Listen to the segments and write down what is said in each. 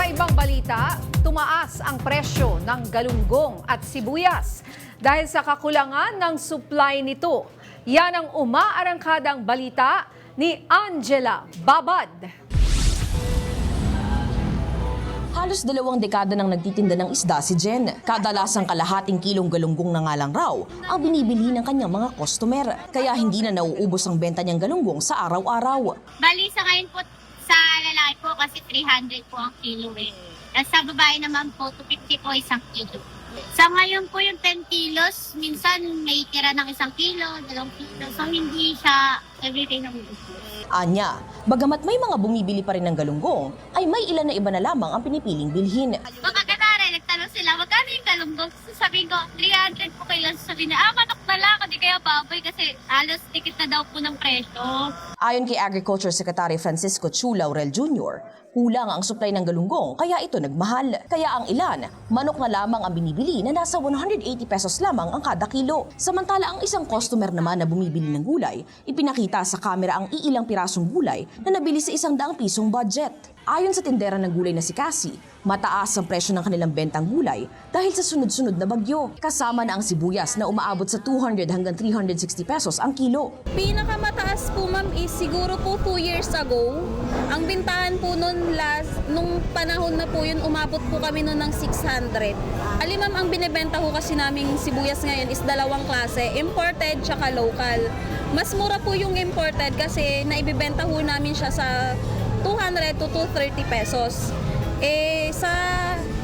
Sa ibang balita, tumaas ang presyo ng galunggong at sibuyas dahil sa kakulangan ng supply nito. Yan ang umaarangkadang balita ni Angela Babad. Halos dalawang dekada nang nagtitinda ng isda si Jen. Kadalasang kalahating kilong galunggong na nga lang raw ang binibili ng kanyang mga customer. Kaya hindi na nauubos ang benta niyang galunggong sa araw-araw. Bali sa ngayon po lalaki po kasi 300 po ang kilo eh. Tapos sa babae naman po 250 po isang kilo. Sa ngayon po yung 10 kilos, minsan may tira ng isang kilo, dalawang kilo. So hindi siya everyday na Anya, bagamat may mga bumibili pa rin ng galunggong, ay may ilan na iba na lamang ang pinipiling bilhin. Mga kanare, nagtanong sila, magkano yung kalunggong? So sabi ko, 300 po kayo. So sabi na, ah, manok na lang, hindi kaya baboy kasi halos tikit na daw po ng presyo. Ayon kay Agriculture Secretary Francisco Chu Laurel Jr., kulang ang supply ng galunggong kaya ito nagmahal. Kaya ang ilan, manok na lamang ang binibili na nasa 180 pesos lamang ang kada kilo. Samantala ang isang customer naman na bumibili ng gulay, ipinakita sa kamera ang iilang pirasong gulay na nabili sa isang daang pisong budget. Ayon sa tindera ng gulay na si Cassie, mataas ang presyo ng kanilang bentang gulay dahil sa sunod-sunod na bagyo. Kasama na ang sibuyas na umaabot sa 200 hanggang 360 pesos ang kilo. Pinakamataas po ma'am is siguro po 2 years ago. Ang bintahan po noon last, nung panahon na po yun, umabot po kami noon ng 600. Ali ma'am, ang binibenta ko kasi naming sibuyas ngayon is dalawang klase, imported tsaka local. Mas mura po yung imported kasi naibibenta ho namin siya sa 200 to 230 pesos. Eh, sa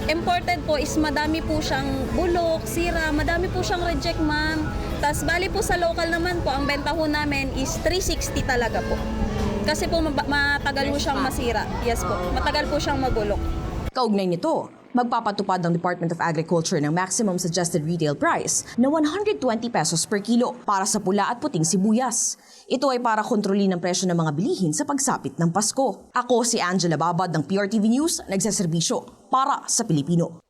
imported po is madami po siyang bulok, sira, madami po siyang reject ma'am. Tapos bali po sa local naman po, ang benta ho namin is 360 talaga po. Kasi po matagal po siyang masira. Yes po, matagal po siyang mabulok. Kaugnay nito, magpapatupad ng Department of Agriculture ng maximum suggested retail price na 120 pesos per kilo para sa pula at puting sibuyas. Ito ay para kontrolin ang presyo ng mga bilihin sa pagsapit ng Pasko. Ako si Angela Babad ng PRTV News, nagsaserbisyo para sa Pilipino.